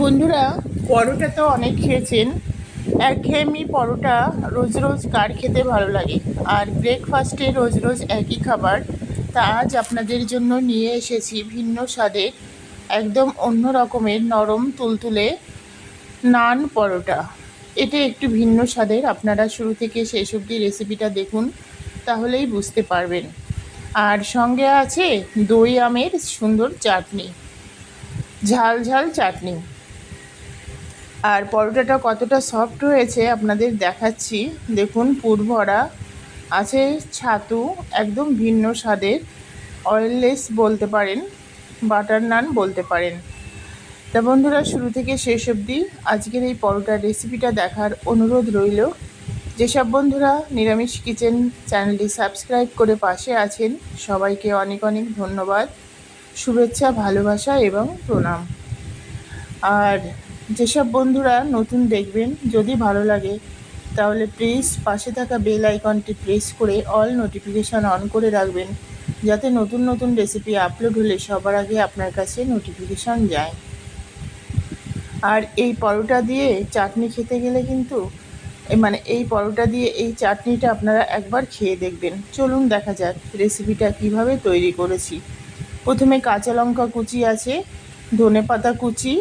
বন্ধুরা, পরোটা তো অনেক খেয়েছেন। একঘেয়েমি পরোটা রোজ রোজ কার খেতে ভালো লাগে? আর ব্রেকফাস্টে রোজ রোজ একই খাবার। তা আজ আপনাদের জন্য নিয়ে এসেছি ভিন্ন স্বাদের একদম অন্য রকমের নরম তুলতুলে নান পরোটা। এটা একটু ভিন্ন স্বাদের। আপনারা শুরু থেকে শেষ অবধি রেসিপিটা দেখুন, তাহলেই বুঝতে পারবেন। আর সঙ্গে আছে দই আমের সুন্দর চাটনি। ঝাল ঝাল চাটনি। আর পরোটাটা কতটা সফট হয়েছে আপনাদের দেখাচ্ছি। দেখুন পুর ভরা আছে ছাতু, একদম ভিন্ন স্বাদের। অয়েললেস বলতে পারেন বাটার নান বলতে পারেন। তা বন্ধুরা, শুরু থেকে শেষ অবধি আজকের এই পরোটার রেসিপিটা দেখার অনুরোধ রইল। যেসব বন্ধুরা নিরামিষ কিচেন চ্যানেলটি সাবস্ক্রাইব করে পাশে আছেন, সবাইকে অনেক অনেক ধন্যবাদ। শুভেচ্ছা, ভালোবাসা এবং প্রণাম। আর যেসব বন্ধুরা নতুন দেখবেন, যদি ভালো লাগে, তাহলে প্লিজ পাশে থাকা বেল আইকনটি প্রেস করে অল নোটিফিকেশান অন করে রাখবেন, যাতে নতুন নতুন রেসিপি আপলোড হলে সবার আগে আপনার কাছে নোটিফিকেশান যায়। আর এই পরোটা দিয়ে চাটনি খেতে গেলে কিন্তু মানে এই পরোটা দিয়ে এই চাটনিটা আপনারা একবার খেয়ে দেখবেন। চলুন দেখা যাক রেসিপিটা কীভাবে তৈরি করেছি। প্রথমে কাঁচা লঙ্কা কুচি আছে, ধনে পাতা কুচি,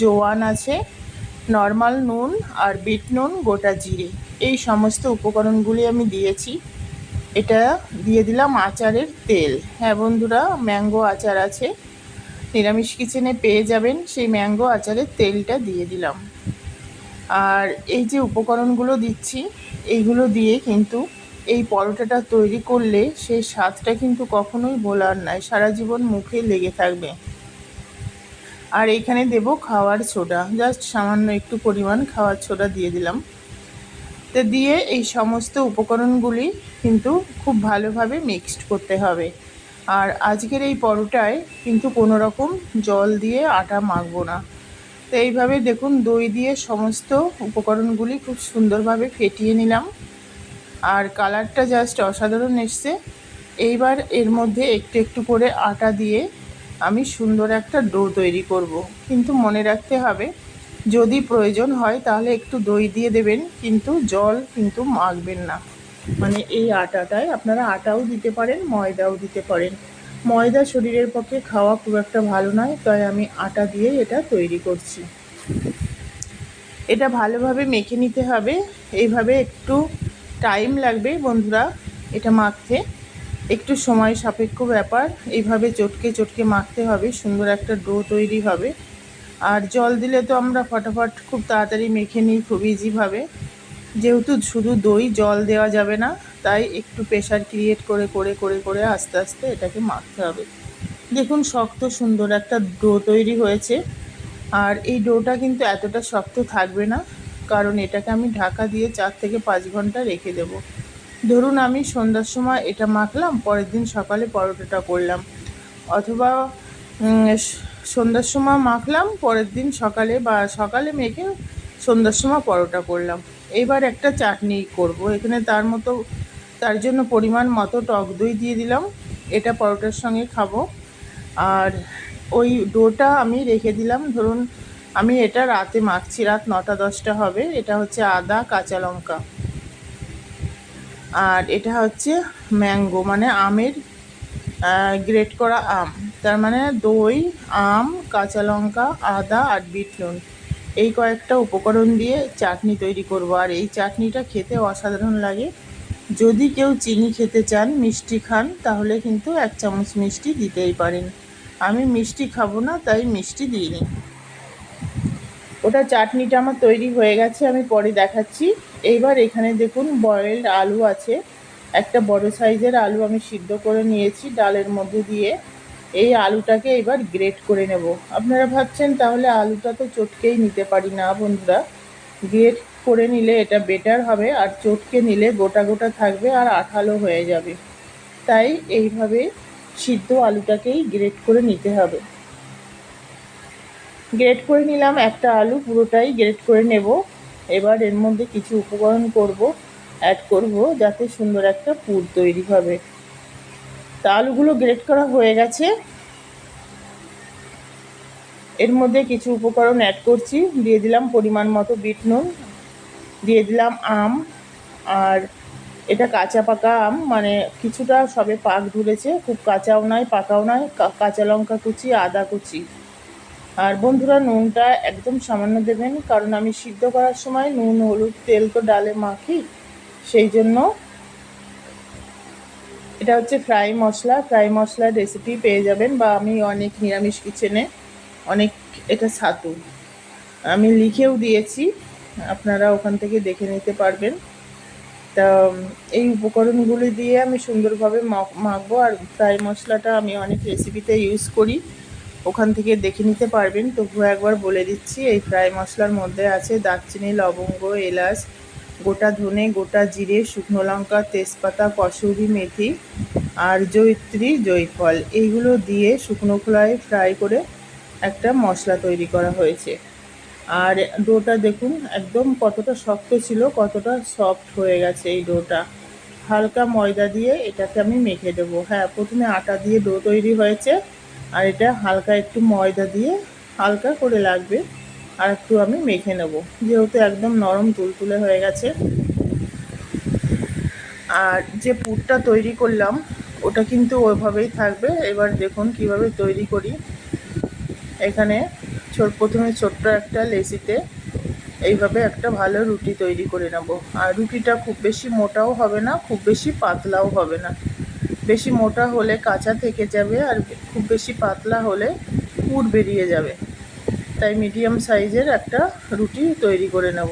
জোয়ান আছে, নর্মাল নুন আর বিট নুন, গোটা জিরে। এই সমস্ত উপকরণগুলি আমি দিয়েছি। এটা দিয়ে দিলাম আচারের তেল। হ্যাঁ বন্ধুরা, ম্যাঙ্গো আচার আছে। নিরামিষ কিচেনে পেয়ে যাবেন সেই ম্যাঙ্গো আচারের তেলটা দিয়ে দিলাম। আর এই যে উপকরণগুলো দিচ্ছি, এইগুলো দিয়ে কিন্তু এই পরোটাটা তৈরি করলে সেই স্বাদটা কিন্তু কখনোই বলার নয়, সারা জীবন মুখে লেগে থাকবে। আর এখানে দেব খাওয়ার সোডা জাস্ট সামান্য একটু পরিমাণ খাওয়ার সোডা দিয়ে দিলাম। তো দিয়ে এই সমস্ত উপকরণগুলি কিন্তু খুব ভালোভাবে মিক্সড করতে হবে। আর আজকের এই পরোটায় কিন্তু কোনো রকম জল দিয়ে আটা মাখবো না। তো এইভাবে দেখুন দই দিয়ে সমস্ত উপকরণগুলি খুব সুন্দরভাবে ফেটিয়ে নিলাম। আর কালারটা জাস্ট অসাধারণ এসছে। এইবার এর মধ্যে একটু একটু করে আটা দিয়ে আমি সুন্দর একটা ডো তৈরি করব। কিন্তু মনে রাখতে হবে, যদি প্রয়োজন হয় তাহলে একটু দই দিয়ে দেবেন, কিন্তু জল কিন্তু মাখবেন না। মানে এই আটাটায় আপনারা আটাও দিতে পারেন, ময়দাও দিতে পারেন। ময়দা শরীরের পক্ষে খাওয়া খুব একটা ভালো নয়, তাই আমি আটা দিয়ে এটা তৈরি করছি। এটা ভালোভাবে মেখে নিতে হবে। এইভাবে একটু টাইম লাগবে বন্ধুরা এটা মাখতে। একটু সময় সাপেক্ষ ব্যাপার, এইভাবে চটকে চটকে মাখতে হবে, সুন্দর একটা ডো তৈরি হবে। আর জল দিলে তো আমরা ফটাফট খুব তাড়াতাড়ি মেখে নিই, খুব ইজিভাবে যেহেতু শুধু দই, জল দেওয়া যাবে না, তাই একটু প্রেশার ক্রিয়েট করে করে করে করে আস্তে আস্তে এটাকে মাখতে হবে। দেখুন শক্ত সুন্দর একটা ডো তৈরি হয়েছে। আর এই ডোটা কিন্তু এতটা শক্ত থাকবে না কারণ এটাকে আমি ঢাকা দিয়ে চার থেকে পাঁচ ঘণ্টা রেখে দেব। ধরুন আমি সন্ধ্যার সময় এটা মাখলাম, পরের দিন সকালে পরোটাটা করলাম। অথবা সন্ধ্যার সময় মাখলাম, পরের দিন সকালে বা সকালে মেখে সন্ধ্যার সময় পরোটা করলাম। এবার একটা চাটনি করব। এখানে তার মতো, তার জন্য পরিমাণ মতো টক দই দিয়ে দিলাম। এটা পরোটার সঙ্গে খাব। আর ওই ডোটা আমি রেখে দিলাম। ধরুন আমি এটা রাতে মাখছি, রাত নটা, দশটা হবে। এটা হচ্ছে আদা, কাঁচা লঙ্কা। আর এটা হচ্ছে ম্যাঙ্গো মানে আমের গ্রেট করা আম। তার মানে দই, আম, কাঁচা লঙ্কা, আদা আর বিট নুন এই কয়েকটা উপকরণ দিয়ে চাটনি তৈরি করব। আর এই চাটনিটা খেতে অসাধারণ লাগে। যদি কেউ চিনি খেতে চান, মিষ্টি খান, তাহলে কিন্তু এক চামচ মিষ্টি দিতেই পারেন। আমি মিষ্টি খাব না, তাই মিষ্টি দিইনি। ওটা চাটনিটা আমার তৈরি হয়ে গেছে, আমি পরে দেখাচ্ছি। এইবার এখানে দেখুন বয়েলড আলু আছে। একটা বড় সাইজের আলু আমি সিদ্ধ করে নিয়েছি ডালের মধ্যে দিয়ে। এই আলুটাকে এবার গ্রেট করে নেব। আপনারা ভাবছেন তাহলে আলুটা তো চটকেই নিতে পারি না বন্ধুরা। গ্রেট করে নিলে এটা বেটার হবে, আর চটকে নিলে গোটা গোটা থাকবে আর আঠালো হয়ে যাবে। তাই এইভাবে সিদ্ধ আলুটাকেই গ্রেট করে নিতে হবে। গ্রেট করে নিলাম একটা আলু, পুরোটাই গ্রেট করে নেব। এবার এর মধ্যে কিছু উপকরণ করব অ্যাড করব, যাতে সুন্দর একটা পুর তৈরি হবে। তা আলুগুলো গ্রেট করা হয়ে গেছে। এর মধ্যে কিছু উপকরণ অ্যাড করছি। দিয়ে দিলাম পরিমাণ মতো বিট নুন, দিয়ে দিলাম আম, আর এটা কাঁচা পাকা আম মানে কিছুটা সবে পাক ধরেছে খুব কাঁচাও নয়, পাকাও নয় কাঁচা লঙ্কা কুচি, আদা কুচি। আর বন্ধুরা, নুনটা একদম সামান্য দেবেন, কারণ আমি সিদ্ধ করার সময় নুন, হলুদ, তেল তো ডালে মাখি, সেই জন্য এটা হচ্ছে ফ্রাই মশলা। ফ্রাই মশলার রেসিপি পেয়ে যাবেন, বা আমি অনেক নিরামিষ কিচেনে অনেক এটা ছাতু। আমি লিখেও দিয়েছি, আপনারা ওখান থেকে দেখে নিতে পারবেন। তা, এই উপকরণগুলি দিয়ে আমি সুন্দরভাবে মাখবো, আর ফ্রাই মশলাটা আমি অনেক রেসিপিতে ইউজ করি। ওখান থেকে দেখে নিতে পারবেন। তবুও একবার বলে দিচ্ছি, এই ফ্রাই মশলার মধ্যে আছে দারচিনি, লবঙ্গ, এলাচ, গোটা ধনে, গোটা জিরে, শুকনো লঙ্কা, তেজপাতা, কসুরি মেথি আর জয়িত্রী জয়ফল। এইগুলো দিয়ে শুকনো খোলায় ফ্রাই করে একটা মশলা তৈরি করা হয়েছে। আর ডোটা দেখুন, একদম কতটা শক্ত ছিল, কতটা সফট হয়ে গেছে এই ডোটা। হালকা ময়দা দিয়ে এটাকে আমি মেখে দেবো। হ্যাঁ প্রথমে আটা দিয়ে ডো তৈরি হয়েছে। আর এটা হালকা একটু ময়দা দিয়ে হালকা করে লাগবে। আর একটু আমি মেখে নেব। যেহেতু একদম নরম তুলতুলে হয়ে গেছে। আর যে পুরটা তৈরি করলাম, ওটা কিন্তু ওইভাবেই থাকবে। এবার দেখুন কীভাবে তৈরি করি। এখানে ছোট, প্রথমে ছোট্ট একটা লেসিতে এইভাবে একটা ভালো রুটি তৈরি করে নেব। আর রুটিটা খুব বেশি মোটাও হবে না, খুব বেশি পাতলাও হবে না। বেশি মোটা হলে কাঁচা থেকে যাবে আর খুব বেশি পাতলা হলে পুর বেরিয়ে যাবে। তাই মিডিয়াম সাইজের একটা রুটি তৈরি করে নেব।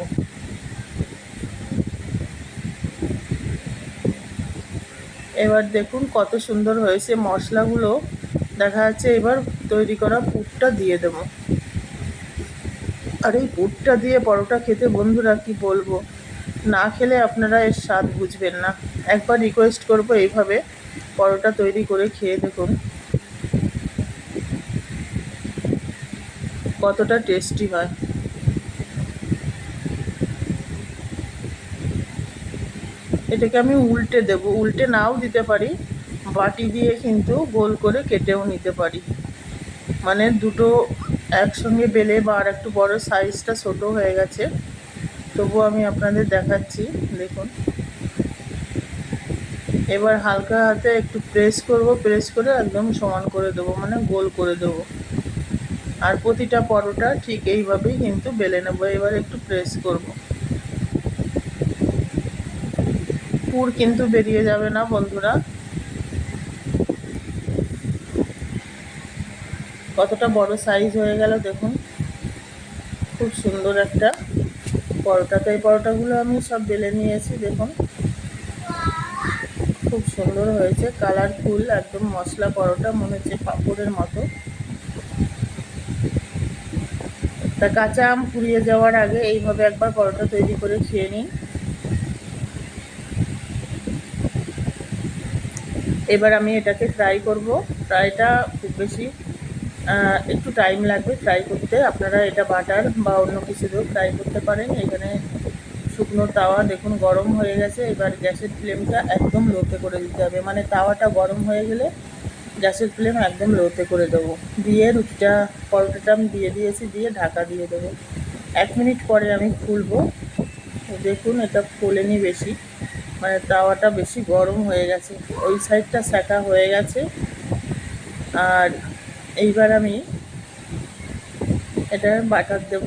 এবার দেখুন কত সুন্দর হয়েছে মশলাগুলো। দেখা যাচ্ছে এবার তৈরি করা পুরটা দিয়ে দেবো। আর এই পুরটা দিয়ে পরোটা খেতে বন্ধুরা কি বলব? না খেলে আপনারা এর স্বাদ বুঝবেন না। একবার রিকোয়েস্ট করব এইভাবে। পরোটা তৈরি করে খেয়ে দেখুন। কতটা টেস্টি হয়। এটাকে আমি উল্টে দেব। উল্টে নাও দিতে পারি, বাটি দিয়ে কিন্তু গোল করে কেটেও নিতে পারি। মানে দুটো একসঙ্গে বেলে বা আর একটু বড় সাইজটা ছোট হয়ে গেছে। তবু আমি আপনাদের দেখাচ্ছি, দেখুন। এবার হালকা হাতে একটু প্রেস করব প্রেস করে একদম সমান করে দেবো মানে গোল করে দেবো। আর প্রতিটা পরোটা ঠিক এইভাবেই কিন্তু বেলে নেব, এবার একটু প্রেস করব। পুর কিন্তু বেরিয়ে যাবে না বন্ধুরা। কতটা বড় সাইজ হয়ে গেল দেখুন। খুব সুন্দর একটা পরোটা। তো এই পরোটাগুলো আমি সব বেলে নিয়েছি, দেখুন। খুব সুন্দর হয়েছে। কালারফুল, একদম মশলা পরোটা, মনে হচ্ছে পাঁপড়ের মতো। তা কাঁচা আম ফুরিয়ে যাওয়ার আগে এইভাবে একবার পরোটা তৈরি করে খেয়ে নিন এবার আমি এটাকে ফ্রাই করব। ফ্রাইটা খুব বেশি একটু টাইম লাগবে ফ্রাই করতে। আপনারা এটা বাটার বা অন্য কিছু দিয়েও ফ্রাই করতে পারেন। এখানে শুকনো তাওয়া, দেখুন গরম হয়ে গেছে, এবার গ্যাসের ফ্লেমটা একদম লোতে করে দিতে হবে। মানে তাওয়াটা গরম হয়ে গেলে গ্যাসের ফ্লেম একদম লোতে করে দেবো। দিয়ে রুটিটা, পরোটাটা আমি দিয়ে দিয়েছি, দিয়ে ঢাকা দিয়ে দেবো। এক মিনিট পরে আমি খুলবো। দেখুন এটা ফোলেনি বেশি মানে তাওয়াটা বেশি গরম হয়ে গেছে। ওই সাইডটা সেকা হয়ে গেছে। আর এইবার আমি এটা বাটার দেব।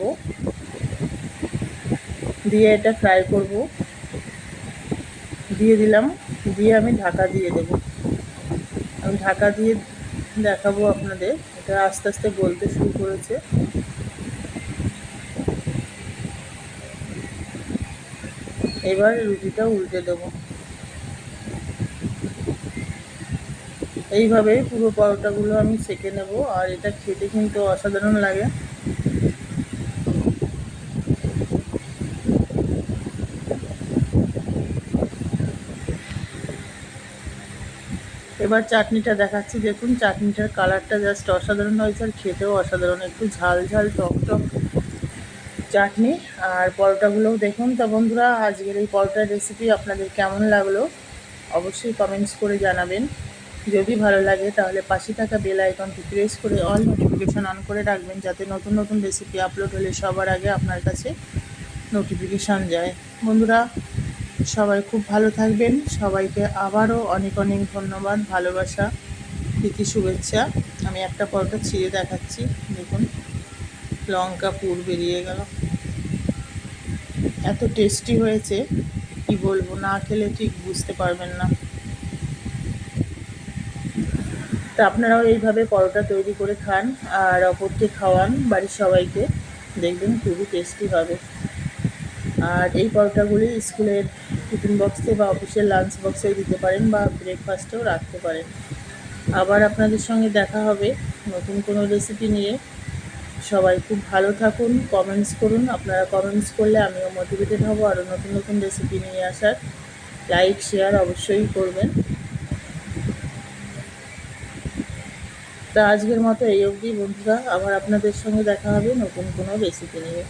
দিয়ে এটা ফ্রাই করব। দিয়ে দিলাম। দিয়ে আমি ঢাকা দিয়ে দেব। আমি ঢাকা দিয়ে দেখাবো আপনাদের। এটা আস্তে আস্তে গলতে শুরু করেছে। এবার রুটিটা উল্টে দেবো। এইভাবেই পুরো পরোটাগুলো আমি সেঁকে নেব। আর এটা খেতে কিন্তু অসাধারণ লাগে। এবার চাটনিটা দেখাচ্ছি। দেখুন, চাটনিটার কালারটা জাস্ট অসাধারণ হয়েছে আর খেতেও অসাধারণ। একটু ঝাল ঝাল, টক টক চাটনি। আর পরোটাগুলোও দেখুন। তো বন্ধুরা, আজকের এই পরোটার রেসিপি আপনাদের কেমন লাগল অবশ্যই কমেন্টস করে জানাবেন। যদি ভালো লাগে, তাহলে পাশে থাকা বেল আইকনটি প্রেস করে অল নোটিফিকেশান অন করে রাখবেন, যাতে নতুন নতুন রেসিপি আপলোড হলে সবার আগে আপনার কাছে নোটিফিকেশান যায়। বন্ধুরা সবাই খুব ভালো থাকবেন। সবাইকে আবারও অনেক অনেক ধন্যবাদ, ভালোবাসা, প্রীতি, শুভেচ্ছা। আমি একটা পরোটা ছিঁড়ে দেখাচ্ছি। দেখুন, লঙ্কা পুর বেরিয়ে গেল। এত টেস্টি হয়েছে, কি বলব, না খেলে ঠিক বুঝতে পারবেন না। তা আপনারাও এইভাবে পরোটা তৈরি করে খান আর অপরকে খাওয়ান বাড়ির সবাইকে। দেখবেন খুবই টেস্টি হবে। আর এই পরোটাগুলি স্কুলের টিফিন বক্সে বা অফিসের লাঞ্চ বক্সে দিতে পারেন বা ব্রেকফাস্টেও রাখতে পারেন। আবার আপনাদের সঙ্গে দেখা হবে নতুন কোনো রেসিপি নিয়ে। সবাই খুব ভালো থাকুন কমেন্টস করুন। আপনারা কমেন্টস করলে আমিও মোটিভেটেড হব আরও নতুন নতুন রেসিপি নিয়ে আসার। লাইক শেয়ার অবশ্যই করবেন। তা আজকের মতো এই অবধি বন্ধুরা, আবার আপনাদের সঙ্গে দেখা হবে নতুন কোনো রেসিপি নিয়ে।